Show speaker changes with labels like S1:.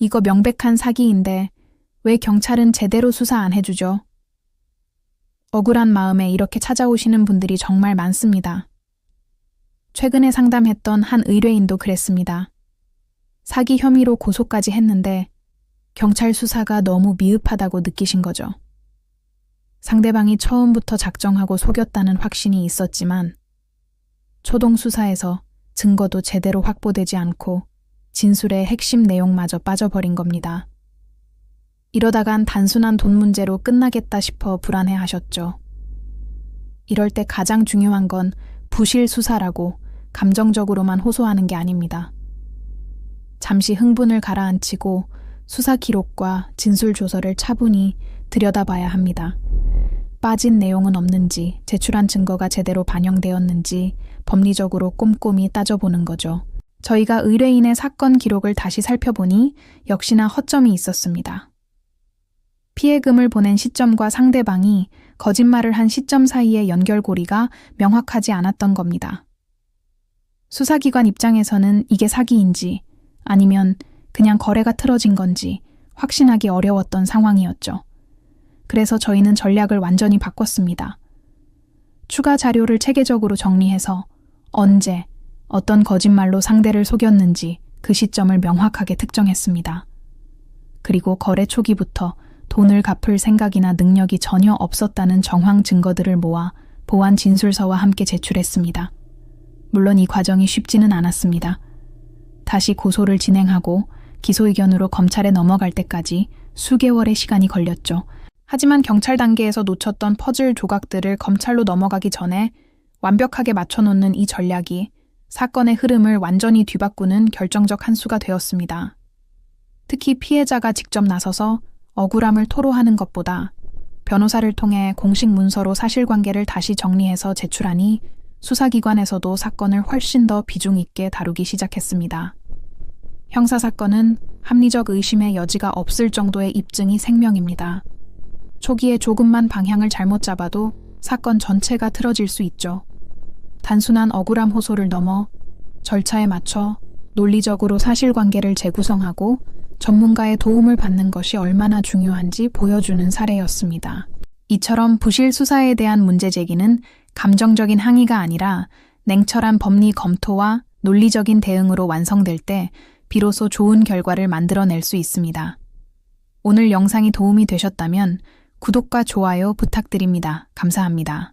S1: 이거 명백한 사기인데 왜 경찰은 제대로 수사 안 해주죠? 억울한 마음에 이렇게 찾아오시는 분들이 정말 많습니다. 최근에 상담했던 한 의뢰인도 그랬습니다. 사기 혐의로 고소까지 했는데 경찰 수사가 너무 미흡하다고 느끼신 거죠. 상대방이 처음부터 작정하고 속였다는 확신이 있었지만 초동 수사에서 증거도 제대로 확보되지 않고 진술의 핵심 내용마저 빠져버린 겁니다. 이러다간 단순한 돈 문제로 끝나겠다 싶어 불안해 하셨죠. 이럴 때 가장 중요한 건 부실 수사라고 감정적으로만 호소하는 게 아닙니다. 잠시 흥분을 가라앉히고 수사 기록과 진술 조서를 차분히 들여다봐야 합니다. 빠진 내용은 없는지, 제출한 증거가 제대로 반영되었는지 법리적으로 꼼꼼히 따져보는 거죠. 저희가 의뢰인의 사건 기록을 다시 살펴보니 역시나 허점이 있었습니다. 피해금을 보낸 시점과 상대방이 거짓말을 한 시점 사이의 연결고리가 명확하지 않았던 겁니다. 수사기관 입장에서는 이게 사기인지 아니면 그냥 거래가 틀어진 건지 확신하기 어려웠던 상황이었죠. 그래서 저희는 전략을 완전히 바꿨습니다. 추가 자료를 체계적으로 정리해서 언제, 어떤 거짓말로 상대를 속였는지 그 시점을 명확하게 특정했습니다. 그리고 거래 초기부터 돈을 갚을 생각이나 능력이 전혀 없었다는 정황 증거들을 모아 보안 진술서와 함께 제출했습니다. 물론 이 과정이 쉽지는 않았습니다. 다시 고소를 진행하고 기소 의견으로 검찰에 넘어갈 때까지 수개월의 시간이 걸렸죠. 하지만 경찰 단계에서 놓쳤던 퍼즐 조각들을 검찰로 넘어가기 전에 완벽하게 맞춰놓는 이 전략이 사건의 흐름을 완전히 뒤바꾸는 결정적 한 수가 되었습니다. 특히 피해자가 직접 나서서 억울함을 토로하는 것보다 변호사를 통해 공식 문서로 사실관계를 다시 정리해서 제출하니 수사기관에서도 사건을 훨씬 더 비중 있게 다루기 시작했습니다. 형사사건은 합리적 의심의 여지가 없을 정도의 입증이 생명입니다. 초기에 조금만 방향을 잘못 잡아도 사건 전체가 틀어질 수 있죠. 단순한 억울함 호소를 넘어 절차에 맞춰 논리적으로 사실관계를 재구성하고 전문가의 도움을 받는 것이 얼마나 중요한지 보여주는 사례였습니다. 이처럼 부실 수사에 대한 문제 제기는 감정적인 항의가 아니라 냉철한 법리 검토와 논리적인 대응으로 완성될 때 비로소 좋은 결과를 만들어낼 수 있습니다. 오늘 영상이 도움이 되셨다면 구독과 좋아요 부탁드립니다. 감사합니다.